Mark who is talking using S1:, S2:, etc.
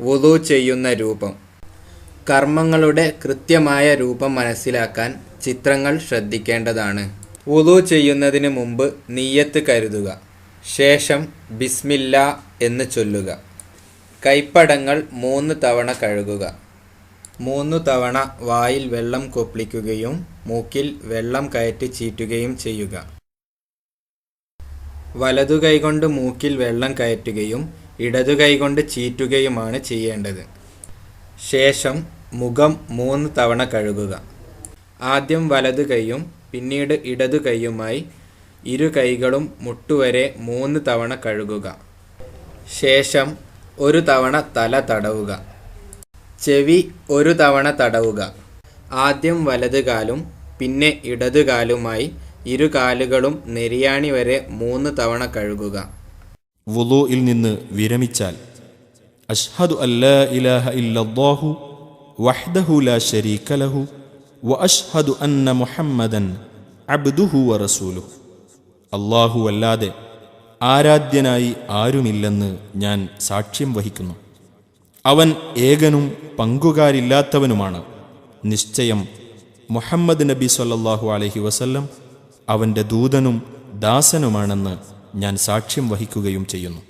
S1: വുളു ചെയ്യുന്ന രൂപം. കർമ്മങ്ങളുടെ കൃത്യമായ രൂപം മനസ്സിലാക്കാൻ ചിത്രങ്ങൾ ശ്രദ്ധിക്കേണ്ടതാണ്. വുതു ചെയ്യുന്നതിന് മുമ്പ് നീയത്ത് കരുതുക. ശേഷം ബിസ്മില്ല എന്ന് ചൊല്ലുക. കൈപ്പടങ്ങൾ മൂന്ന് തവണ കഴുകുക. മൂന്ന് തവണ വായിൽ വെള്ളം കൊപ്പിളിക്കുകയും മൂക്കിൽ വെള്ളം കയറ്റി ചീറ്റുകയും ചെയ്യുക. വലതു കൈകൊണ്ട് മൂക്കിൽ വെള്ളം കയറ്റുകയും ഇടതു കൈകൊണ്ട് ചീറ്റുകയുമാണ് ചെയ്യേണ്ടത്. ശേഷം മുഖം മൂന്ന് തവണ കഴുകുക. ആദ്യം വലതു കൈയും പിന്നീട് ഇടതു കൈയുമായി ഇരു കൈകളും മുട്ടുവരെ മൂന്ന് തവണ കഴുകുക. ശേഷം ഒരു തവണ തല തടവുക. ചെവി ഒരു തവണ തടവുക. ആദ്യം വലത് കാലും പിന്നെ ഇടതു കാലുമായി ഇരു കാലുകളും നെരിയാണി വരെ മൂന്ന് തവണ കഴുകുക.
S2: വുളുയിൽ നിന്ന് വിരമിച്ചാൽ അഷ്ഹദു അല്ലാ ഇലാഹ ഇല്ലല്ലാഹു വഹ്ദഹു ലാ ശരീക ലഹു വ അഷ്ഹദു അന്ന മുഹമ്മദൻ അബ്ദുഹു വ റസൂലുഹു. അല്ലാഹു അല്ലാതെ ആരാധ്യനായി ആരുമില്ലെന്ന് ഞാൻ സാക്ഷ്യം വഹിക്കുന്നു. അവൻ ഏകനും പങ്കുകാരില്ലാത്തവനുമാണ്. നിശ്ചയം മുഹമ്മദ് നബി സല്ലല്ലാഹു അലൈഹി വസല്ലം അവന്റെ ദൂതനും ദാസനുമാണെന്ന് ഞാൻ സാക്ഷ്യം വഹിക്കുകയും ചെയ്യുന്നു.